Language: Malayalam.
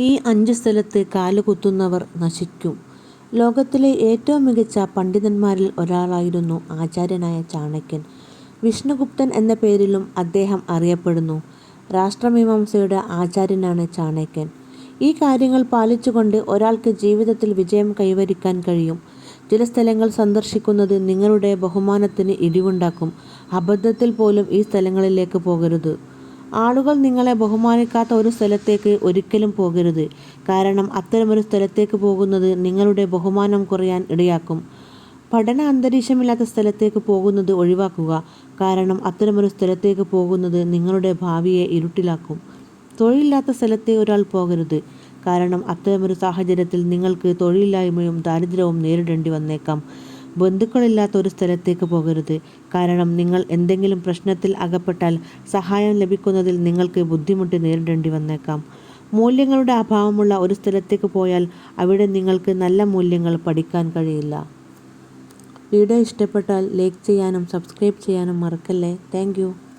ഈ അഞ്ച് സ്ഥലത്ത് കാലുകുത്തുന്നവർ നശിക്കും. ലോകത്തിലെ ഏറ്റവും മികച്ച പണ്ഡിതന്മാരിൽ ഒരാളായിരുന്നു ആചാര്യനായ ചാണക്യൻ. വിഷ്ണുഗുപ്തൻ എന്ന പേരിലും അദ്ദേഹം അറിയപ്പെടുന്നു. രാഷ്ട്രമീമാംസയുടെ ആചാര്യനാണ് ചാണക്യൻ. ഈ കാര്യങ്ങൾ പാലിച്ചുകൊണ്ട് ഒരാൾക്ക് ജീവിതത്തിൽ വിജയം കൈവരിക്കാൻ കഴിയും. ചില സ്ഥലങ്ങൾ സന്ദർശിക്കുന്നത് നിങ്ങളുടെ ബഹുമാനത്തിന് ഇടിവുണ്ടാക്കും. അബദ്ധത്തിൽ പോലും ഈ സ്ഥലങ്ങളിലേക്ക് പോകരുത്. ആളുകൾ നിങ്ങളെ ബഹുമാനിക്കാത്ത ഒരു സ്ഥലത്തേക്ക് ഒരിക്കലും പോകരുത്. കാരണം അത്തരമൊരു സ്ഥലത്തേക്ക് പോകുന്നത് നിങ്ങളുടെ ബഹുമാനം കുറയാൻ ഇടയാക്കും. പഠന അന്തരീക്ഷമില്ലാത്ത സ്ഥലത്തേക്ക് പോകുന്നത് ഒഴിവാക്കുക. കാരണം അത്തരമൊരു സ്ഥലത്തേക്ക് പോകുന്നത് നിങ്ങളുടെ ഭാവിയെ ഇരുട്ടിലാക്കും. തൊഴിലില്ലാത്ത സ്ഥലത്തേ ഒരാൾ പോകരുത്. കാരണം അത്തരമൊരു സാഹചര്യത്തിൽ നിങ്ങൾക്ക് തൊഴിലില്ലായ്മയും ദാരിദ്ര്യവും നേരിടേണ്ടി വന്നേക്കാം. ബന്ധുക്കളില്ലാത്ത ഒരു സ്ഥലത്തേക്ക് പോകരുത്. കാരണം നിങ്ങൾ എന്തെങ്കിലും പ്രശ്നത്തിൽ അകപ്പെട്ടാൽ സഹായം ലഭിക്കുന്നതിൽ നിങ്ങൾക്ക് ബുദ്ധിമുട്ട് നേരിടേണ്ടി വന്നേക്കാം. മൂല്യങ്ങളുടെ അഭാവമുള്ള ഒരു സ്ഥലത്തേക്ക് പോയാൽ അവിടെ നിങ്ങൾക്ക് നല്ല മൂല്യങ്ങൾ പഠിക്കാൻ കഴിയില്ല. വീഡിയോ ഇഷ്ടപ്പെട്ടാൽ ലൈക്ക് ചെയ്യാനും സബ്സ്ക്രൈബ് ചെയ്യാനും മറക്കല്ലേ. താങ്ക്